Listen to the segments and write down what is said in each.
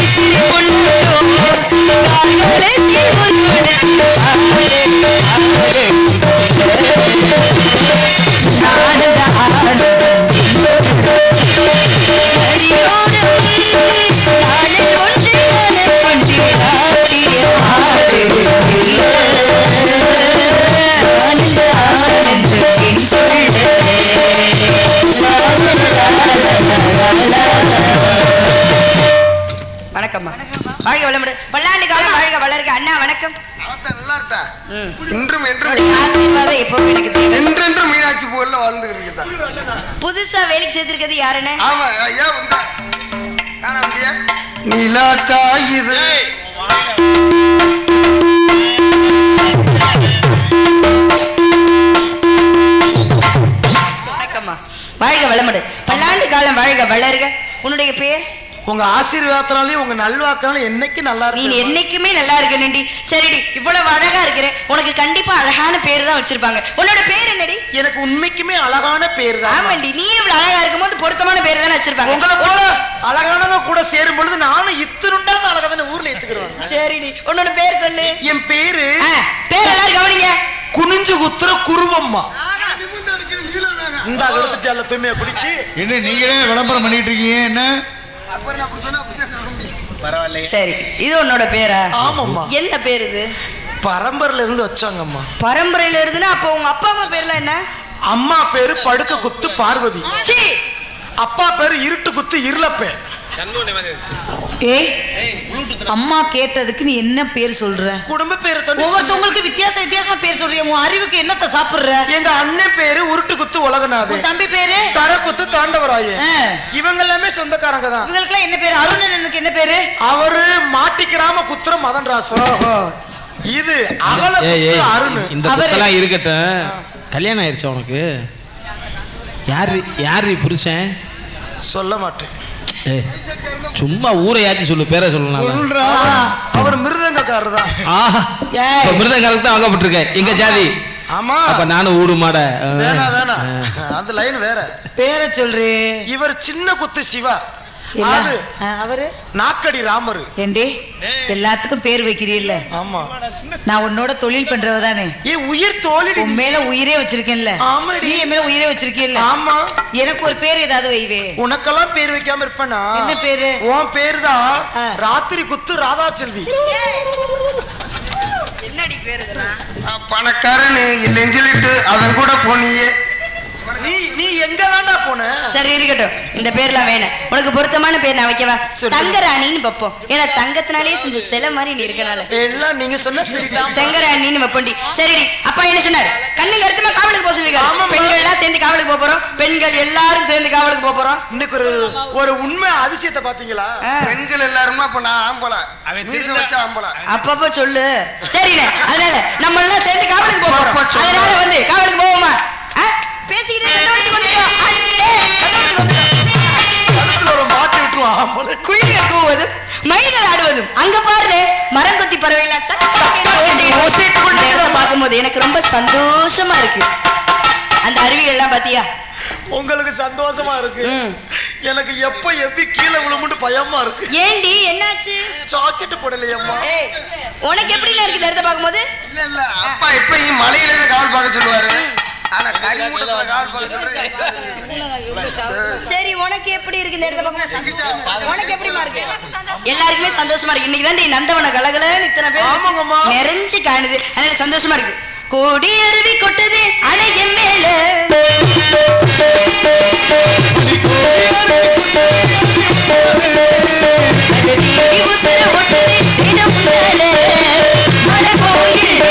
வணக்கம்மா வளமுடன் பல்லாண்டு காலம் வாழ்க வளர்க. அண்ணா வணக்கம். அவத்த நல்லா இருந்தா ம். இன்றும் என்றும் உங்களுடைய ஆசீர்வாதம் எப்பவும் எனக்கு தேவை என்றென்றும் மீனாட்சி புகழ்ல வாழ்ந்துகிட்டு இருக்கா புதுசா வேலைக்கு சேர்த்திருக்கிறது யாருன்னு? ஆமா ஏன் வந்தா காண முடியா நிலா காயுது வணக்கம்மா. வாழ்க வளமுடன். பல்லாண்டு காலம் வாழ்க வளர்க. உன்னுடைய பேர்? உங்க ஆசீர்வாதத்தினாலையும் உங்க நல்வாக்கினாலும் என்னைக்கு நல்லா நீ இருக்கு என்னைக்குமே நல்லா இருக்கணும்டி. சரிடி இவ்வளவு அழகா இருக்கிற உனக்கு கண்டிப்பா அழகான பேர் தான் வச்சிருப்பாங்க. உன்னோட பேர் என்னடி? எனக்கு உண்மைக்குமே அழகான பேர் தான். ஆமாண்டி நீ இவ்வளவு அழகா இருக்கும்போது பொருத்தமான பேர் தானே வச்சிருப்பாங்க. உங்களை போல அழகானவங்க கூட சேரும் பொழுது நானும் இத்தினுண்டாத அழகா தானே ஊர்ல ஏத்துக்கிறேன். சரிடி உன்னோட பேர் சொல்லு. என் பேரு பேர் எல்லாரும் கவனிங்க. குனிஞ்சு குத்துற குருவம்மா. இந்த எடுத்துட்டால தூய்மையை குடிக்கி. என்ன நீங்களே விளம்பரம் பண்ணிட்டு இருக்கீங்க என்ன? சரி இது உன்னோட பேரா? ஆமாம்மா. என்ன பேர் இது? பரம்பரையில இருந்து வச்சாங்கம்மா. பரம்பரையில இருந்துன்னா அப்போ உங்க அப்பா அம்மா பேர்லாம் என்ன? அம்மா பேரு படுக்க குத்து பார்வதி. சீ அப்பா பேரு இருட்டு குத்து இருளப்பே ஏய் அம்மா கேட்டதுக்கு நீ என்ன பேர் சொல்ற? குடும்ப பேரை ஒவ்வொருத்தவங்களுக்கு வித்தியாச வித்தியாசமா பேர் சொல்றிய. உன் அறிவுக்கு என்னத்த சாப்பிடுற? எங்க அண்ணன் பேரு உருட்டு குத்து உலகநாது உன் தம்பி பேரு? தர குத்து தாண்டவராய. இவங்க எல்லாமே சொந்தக்காரங்க தான். இவங்களுக்குலாம் என்ன பேரு? அருணனுக்கு என்ன பேரு? அவரு மாட்டிக்கிறாம குத்துற மதன் ராசு இது அகல அருண். இந்த குத்தெல்லாம் இருக்கட்டும். கல்யாணம் ஆயிடுச்சா உனக்கு? யார் யார் புருஷன்? சொல்ல மாட்டேன். சும்மா ஊரை யாத்தி சொல்லு பேரை சொல்லலாம் சொல்றா அவர் மிருதங்கக்காரர் தான் ஆஹா மிருதங்காலத்து தான் வாங்கப்பட்டிருக்கேன் எங்க ஜாதி? ஆமா. அப்ப நானும் ஊடு மாட. வேணா வேணா அந்த லைன் வேற. பேரை சொல்றே. இவர் சின்ன குத்து சிவா. அவரு? நாக்கடி ராமரு. ஏண்டி எல்லாத்துக்கும் பேர் வைக்கிறீல்ல? ஆமா. நான் உன்னோட தொழில் பண்றவ தானே. ஏ உயிர் தோழி உன் மேல உயிரே வச்சிருக்கேன்ல. நீ என் மேல உயிரே வச்சிருக்கீல்ல. ஆமா. எனக்கு ஒரு பேர் ஏதாவது வைவே. உனக்கெல்லாம் பேர் வைக்காம இருப்பேனா? என்ன பேரு? உன் பேர் தான். ராத்திரி குத்து ராதா செல்வி என்னடி பேர் இதெல்லாம்? பணக்காரன் இல்லைன்னு சொல்லிட்டு அவன் கூட போனியே. எங்க தாண்டா போன? சரி இருக்கட்டும். இந்த பேர்லாம் வேணும். உனக்கு பொருத்தமான பேர் நான் வைக்கவா. தங்கராணின்னு வைப்போம். ஏன்னா தங்கத்தினாலே செஞ்ச சிலை மாதிரி நீ இருக்கனால. எல்லாம் நீங்க சொன்ன சரிதான் தங்கராணின்னு வைப்போண்டி. சரிடி அப்பா என்ன சொன்னார்? கண்ணு கருத்துமா காவலுக்கு போக சொல்லிருக்காரு. பெண்கள் எல்லாம் சேர்ந்து காவலுக்கு போக போறோம். பெண்கள் எல்லாரும் சேர்ந்து காவலுக்கு போக போறோம். இன்னைக்கு ஒரு ஒரு உண்மை அதிசயத்தை பாத்தீங்களா. பெண்கள் எல்லாருமா? அப்ப நான் ஆம்பளை. மீச வச்சா ஆம்பளை. அப்பப்போ சொல்லு. சரிண்ணே. அதனால நம்ம எல்லாம் சேர்ந்து காவலுக்கு போக போறோம். அதனால வந்து காவலுக்கு போவோமா? குயில்கள் கூவுவது மயில்கள் ஆடுவதும். அங்க பாரு பறவைலாம் கொண்டு அந்த இடத்தை பார்க்கும்போது எனக்கு ரொம்ப சந்தோஷமா இருக்கு. அந்த அருவிகள் எல்லாம் பாத்தியா? உங்களுக்கு சந்தோஷமா இருக்கு. எனக்கு எப்ப எப்பி கீழே விழுமுன்னு பயமா இருக்கு. ஏண்டி என்னாச்சு? ஜாக்கெட் போடலையம்மா. உனக்கு எப்படி இருக்கு இந்த இடத்தை பார்க்கும்போது? இல்ல இல்ல அப்பா எப்பயும் மலையில இருந்து காவல் பார்க்க சொல்லுவாரு. ஆனா சரி. உனக்கு எப்படி இருக்கு இந்த இடத்தை பார்க்கும்போது உனக்கு எப்படிமா இருக்கு? எல்லாருக்குமே சந்தோஷமா இருக்கு. இன்னைக்கு தான் நந்தவன கலகலன்னு இத்தனை பேர். நிறைஞ்சு காணுது. அதனால சந்தோஷமா இருக்கு. கோடி அருவி கொட்டுது அணைய மேல. உசுர ஒட்டுது தினம் மேல. மலை கோயில்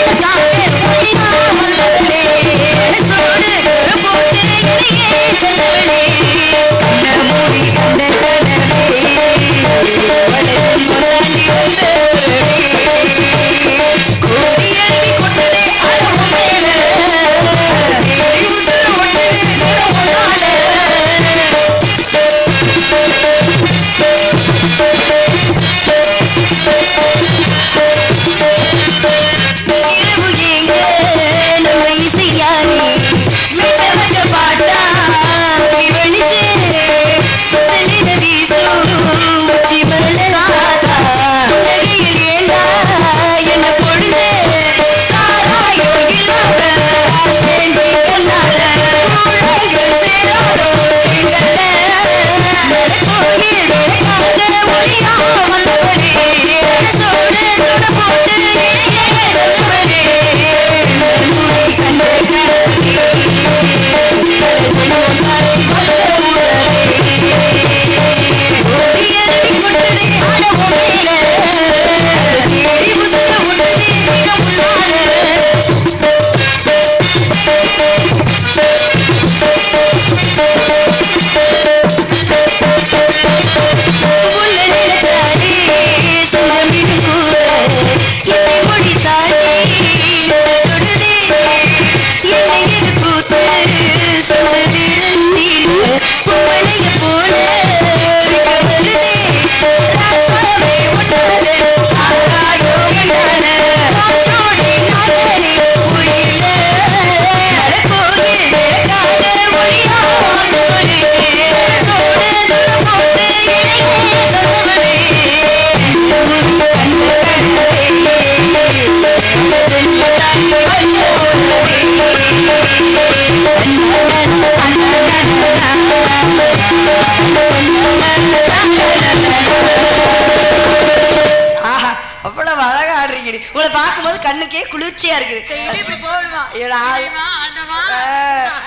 அவ்வளவு அழகா ஆடுறீங்கடி. உங்களை பார்க்கும்போது கண்ணுக்கே குளிர்ச்சியா இருக்குது.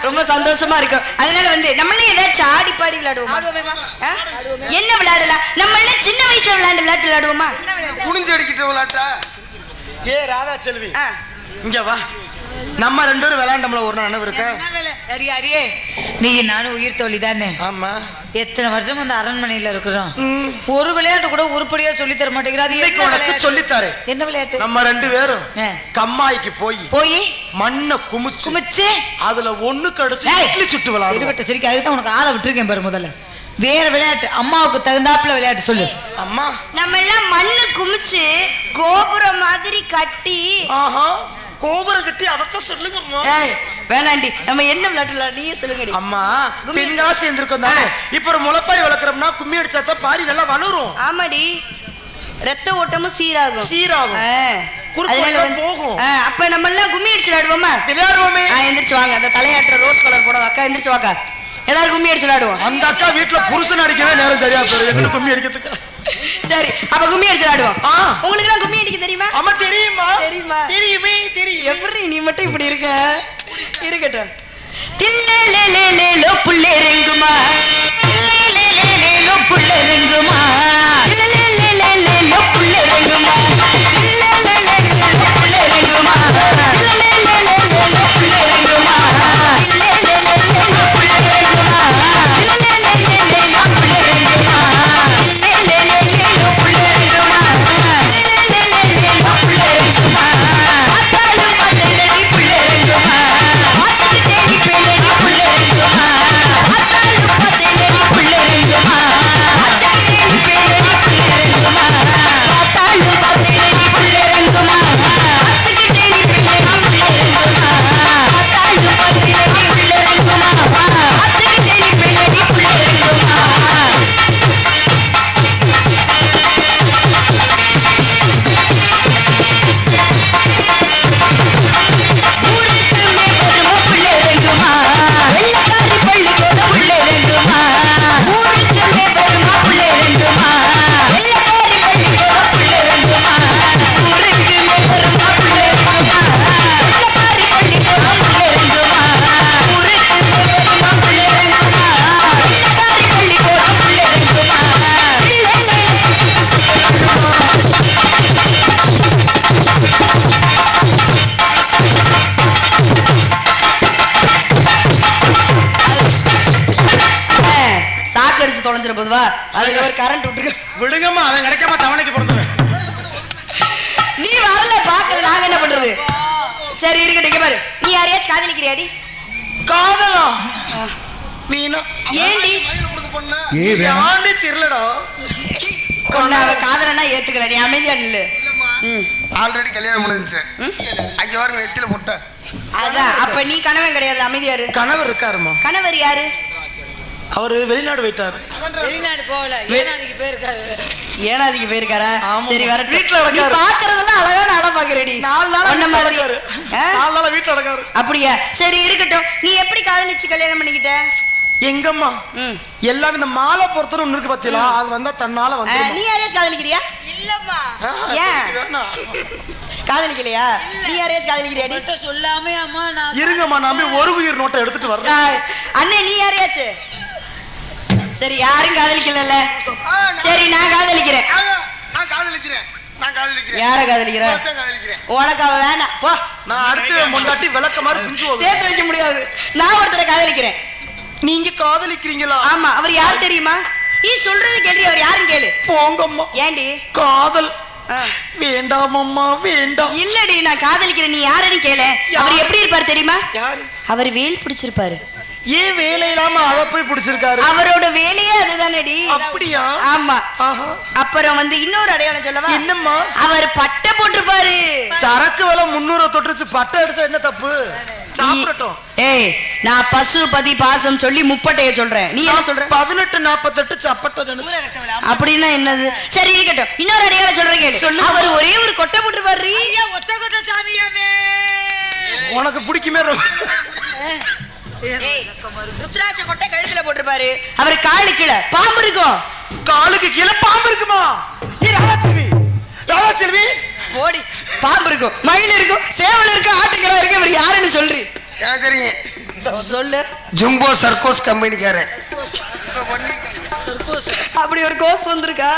ரொம்ப சந்தோஷமா இருக்கும். அதனால வந்து நம்மளே ஏதாச்சும் ஆடி பாடி விளையாடுவோமா? என்ன விளையாடலாம் நம்ம எல்லாம் சின்ன வயசுல விளையாண்டு விளையாட்டு விளையாடுவோமா? குனிஞ்சு அடிக்கிட்ட விளாட்டா ஏ ராதா செல்வி. இங்க வா. நம்ம ரெண்டு பேரும் விளையாண்டோம்ல ஒரு நாள் நினைவு இருக்கா நீ நானும் உயிர் தோழி தானே ஆமா. எத்தனை வருஷம் அந்த அரண்மனையில இருக்கிறோம்? ஒரு விளையாட்டு கூட உருப்படியா சொல்லி தர மாட்டேங்கிறா அது இன்னைக்கு என்ன விளையாட்டு? சொல்லித்தாரு என்ன விளையாட்டு? நம்ம ரெண்டு பேரும். கம்மாய்க்கு போய் போய் மண்ணை குமிச்சு குமிச்சு அதுல ஒண்ணு கடிச்சு இட்லி சுட்டு எடுபட்ட சிரிக்க அதுக்கு தான் உனக்கு ஆளை விட்டுருக்கேன் பாரு முதல்ல. வேற விளையாட்டு அம்மாவுக்கு தகுந்தாப்புல விளையாட்டு சொல்லு. அம்மா. நம்ம எல்லாம் மண்ணு குமிச்சு கோபுரம் மாதிரி கட்டி ஆஹா. கோபுரம் கட்டி அதத்தான் சொல்லுங்க ஏய் வேணாண்டி. நம்ம என்ன விளையாட்டு விளையாட நீயே சொல்லுங்கடி. அம்மா பெண்களா சேர்ந்திருக்கோம் தானே? இப்ப ஒரு முளைப்பாரி வளர்க்குறோம்னா கும்மி அடிச்சா தான் பாரி நல்லா வளரும். ஆமாடி. ரத்த ஓட்டமும் சீராகும். சீராகும். அதனால போகும். அப்ப நம்ம எல்லாம் கும்மி அடிச்சு விளையாடுவோமா? விளையாடுவோமே. எந்திரிச்சு வாங்க. அந்த தலையாட்டுற ரோஸ் கலர் போட அக்கா எந்திரிச்சு வாக்கா. எல்லாரும் கும்மி அடிச்சு விளையாடுவோம். அந்த அக்கா வீட்டுல புருஷன் அடிக்கவே நேரம் சரியா போயிடும் எங்களுக்கு கும்மி அடிக்கிறதுக்கு? சரி அப்ப கும்மி அடிச்சு விளையாடுவோம். ஆ. உங்களுக்கு எல்லாம் கும்மி அடிக்க தெரியுமா? அம்மா தெரியுமா? தெரியுமா? தெரியுமே தெரியும். எப்படி நீ மட்டும் இப்படி இருக்க? இருக்கட்டும். தில்லேலேலேலேலோ புள்ளேரெங்குமா தில்லேலேலேலேலோ தொலைஞ்சிட போதுவா? அதுக்கு ஒரு கரண்ட் விட்டுருக்கு விடுங்கம்மா அவன் கிடைக்காம தவணைக்கு பிறந்தவன் நீ வரல பாக்குறது நாங்க என்ன பண்றது? சரி இருக்கட்டும் இங்க பாரு. நீ யாரையாச்சும் காதலிக்கிறியாடி காதலா? வீணா ஏண்டி? யாருன்னே தெரியலடா. கொண்டா அவ காதலனா ஏத்துக்கல. நீ அமைதியா நில்லு. ஆல்ரெடி கல்யாணம் முடிஞ்சுச்சு. வர நெத்தியில முட்டை. அதான். அப்ப நீ கணவன் கிடையாது அமைதியா இரு. கணவர் இருக்காருமா கணவர் யாரு? அவரு வெளிநாடு போயிட்டாரு. வெளிநாடு போகல. ஏனாதிக்கு போயிருக்காரு? ஏனாதிக்கு போயிருக்காரா. சரி வர வீட்ல நீ நடக்காரு. பாக்குறதெல்லாம் அழகான ஆளா பாக்குறடி நாலு நாள் உன்ன மாதிரி? நாலு நாளா வீட்டுல நடக்காரு. அப்படியா? சரி இருக்கட்டும். நீ எப்படி காதலிச்சு கல்யாணம் பண்ணிக்கிட்ட? எங்கம்மா? எல்லாம் இந்த மாலை பொறுத்தவரை ஒண்ணு இருக்கு பாத்தீங்களா? அது வந்தா தன்னால வந்து நீ யாரையாச்சும் காதலிக்கிறியா? இல்லம்மா. ஏன்? காதலிக்கலையா? நீ யாரையாச்சும் காதலிக்கிறியாடி? மட்டும் சொல்லாமே அம்மா நான் இருங்கம்மா நான் போய் ஒரு உயிர் நோட்டை எடுத்துட்டு வர்றேன். அண்ணே நீ யாரையாச்சு? சரி யாரும் காதலிக்கல சரி நான் காதலிக்கிறேன். நான் காதலிக்கிறேன். நான் காதலிக்கிறேன். யார காதலிக்கிறேன். உனக்கு அவ வேணாம் போ. நான் அடுத்து முண்டாட்டி விளக்க மாதிரி செஞ்சு சேர்த்து வைக்க முடியாது. நான் ஒருத்தரை காதலிக்கிறேன். நீங்க காதலிக்கிறீங்களா? ஆமா அவர் யார் தெரியுமா? நீ சொல்றது கேள்வி அவர் யாருன்னு கேளு. போங்கம்மா. ஏண்டி? காதல். ஆ. வேண்டாமம்மா வேண்டாம். இல்லடி நான் காதலிக்கிறேன் நீ யாருன்னு கேளு. அவர் எப்படி இருப்பார் தெரியுமா? அவர் வேல் பிடிச்சிருப்பாரு. ஏன் வேலை இல்லாம அத போய் பிடிச்சிருக்காரு? அவரோட வேலையே அதுதானடி. அப்படியா? ஆமா. ஆஹா. அப்புறம் வந்து இன்னொரு அடையாளம் சொல்லவா? என்னம்மா? அவர் பட்டை போட்டிருப்பாரு. சரக்கு விலை முன்னூறு தொட்டுச்சு பட்டை அடிச்சா என்ன தப்பு? சாப்பிடட்டும். ஏய் நான் பசு பதி பாசம் சொல்லி முப்பட்டைய சொல்றேன். நீ என்ன சொல்ற? பதினெட்டு நாற்பத்தெட்டு சப்பட்டை நினைச்சு அப்படின்னா என்னது? சரி இருக்கட்டும். இன்னொரு அடையாளம் சொல்றேன் கேளு. அவர் ஒரே ஒரு கொட்டை போட்டுருப்பாரு ஒத்த கொட்ட சாமியாமே உனக்கு பிடிக்குமே ரொம்ப ருத்ராட்ச கொட்டை கழுத்துல போட்டிருப்பாரு. அவர் காலு கீழே. பாம்பு இருக்கும் காலுக்கு கீழே பாம்பு இருக்குமா? ஏ ராஜாச்செல்வி ராஜாச்செல்வி போடி. பாம்பு இருக்கும் மயில் இருக்கும் சேவல் இருக்கும் ஆட்டுக்கிடா இருக்கு? இவர் யாருன்னு சொல்றி தெரியும் சொல்லு. ஜும்போ சர்க்கோஸ் கம்பெனிக்காரன். அப்படி ஒரு கோஸ் வந்திருக்கா?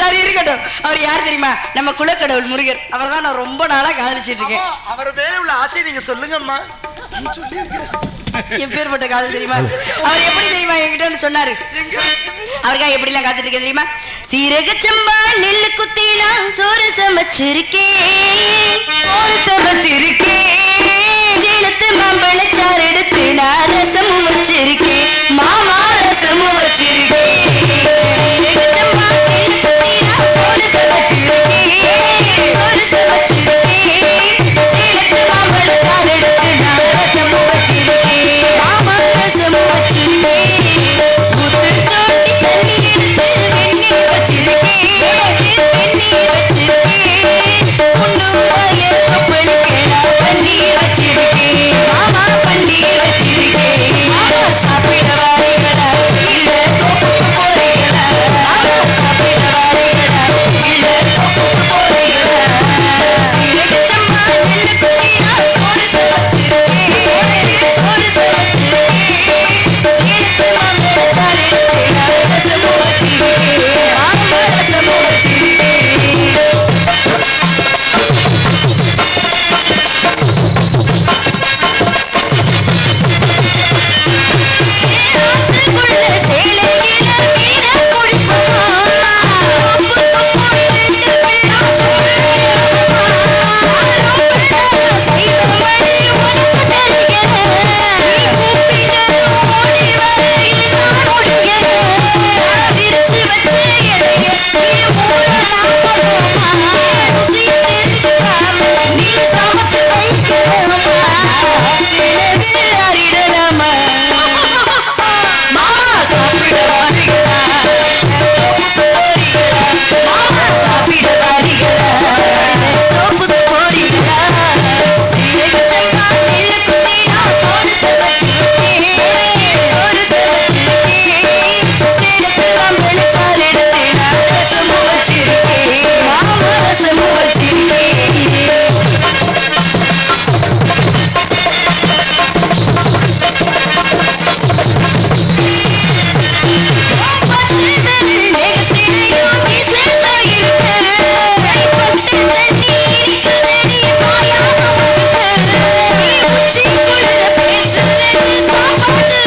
சரி இருக்கட்டும். அவர் யார் தெரியுமா? நம்ம குலக்கடவுள் முருகர். அவர் தான் நான் ரொம்ப நாளா காதலிச்சிட்டு இருக்கேன். அவர் மேல உள்ள ஆசையை நீங்க சொல்லுங்கம்மா. எப்பேற்பட்ட காதல் தெரியுமா? அவர் எப்படி தெரியுமா என்கிட்ட வந்து சொன்னாரு? அவருக்காக எப்படி எல்லாம் காத்துட்டு இருக்கேன் தெரியுமா? சீரக சம்பா நெல்லு குத்திலாம் சோறு சமைச்சிருக்கேன். சோறு சமைச்சிருக்கேன். சேலத்து மாம்பழச்சாறு எடுத்து நான் ரசமும் வச்சிருக்கேன். மாமா ரசமும் வச்சிருக்கேன்.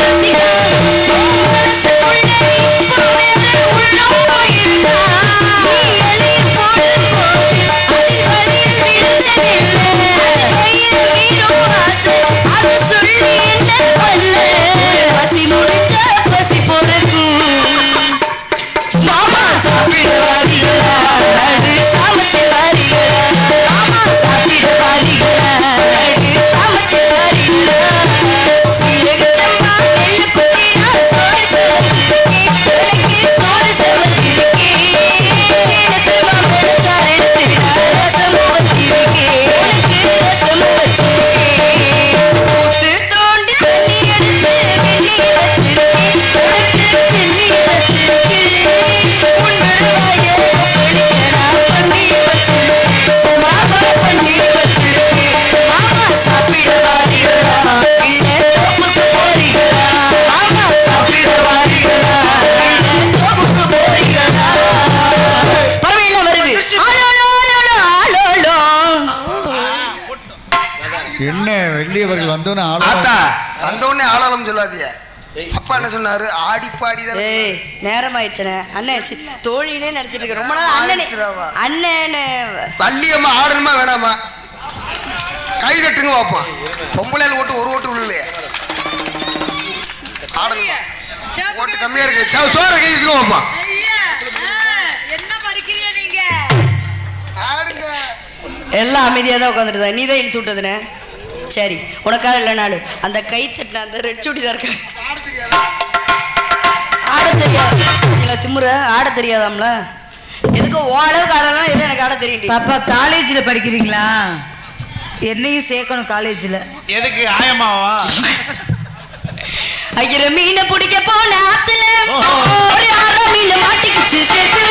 Chelsea. வந்தோன்னு ஆளா வந்த உடனே ஆளாளம் சொல்லாதீங்க. அப்பா என்ன சொன்னாரு? ஆடி பாடி தான் ஏய் நேரம் ஆயிடுச்சுனே அண்ணன் தோழினே நடிச்சிட்டு இருக்க ரொம்ப நாள் அண்ணனே. அண்ணனே. வள்ளியம்மா ஆடணுமா வேணாமா? கை தட்டுங்க பாப்போம் பொம்பளையால் ஓட்டு ஒரு ஓட்டு ஆடணுமா? ஓட்டு கம்மியா இருக்கு. சோற கை தட்டுங்க பாப்போம் என்ன படிக்கிறீங்க நீங்க? ஆடுங்க. எல்லாம் அமைதியாக தான் உட்காந்துட்டு நீ தான் இழுத்து விட்டதுனே சரி உனக்காக இல்லைனாலும் அந்த கை தட்டின அந்த ரெட் சுடிதார் ஆட தெரியாது? இல்லை திமுற ஆட தெரியாதாம்ல? எதுக்கு ஓ அளவுக்கு ஆடலாம் எது எனக்கு ஆட தெரியும் பாப்பா காலேஜ்ல படிக்கிறீங்களா? என்னையும் சேர்க்கணும் காலேஜ்ல எதுக்கு ஆயமாவா ஐயர மீனை பிடிக்க போன ஆத்துல ஒரு ஆற மீன் மாட்டிக்கிச்சு. சேத்துல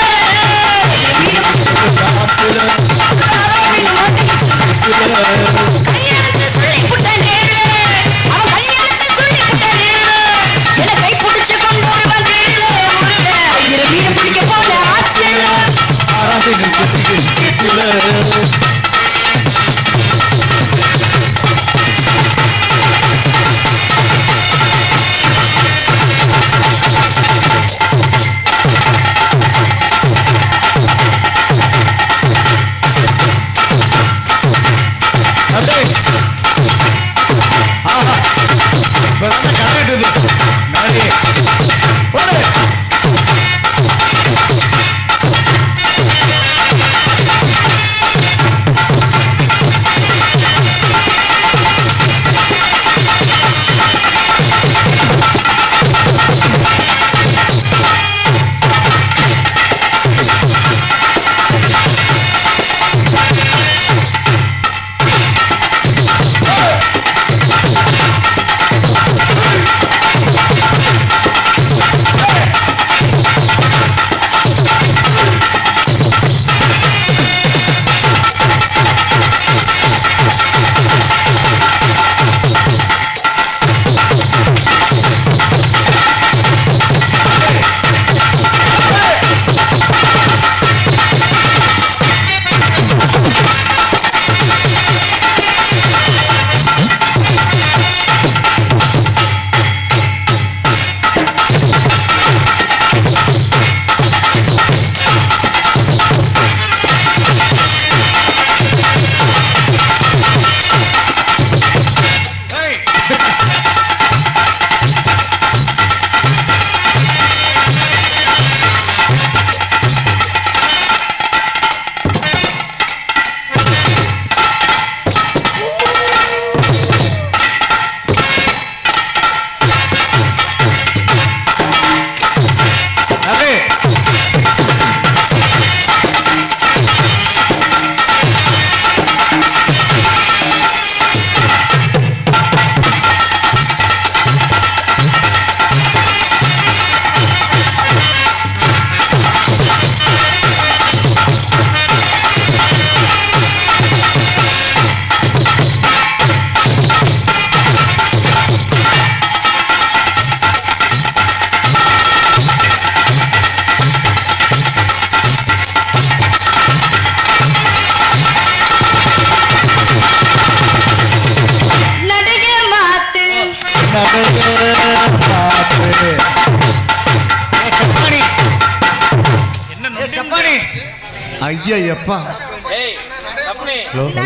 ஐயப்பா ஹலோ ஹலோ.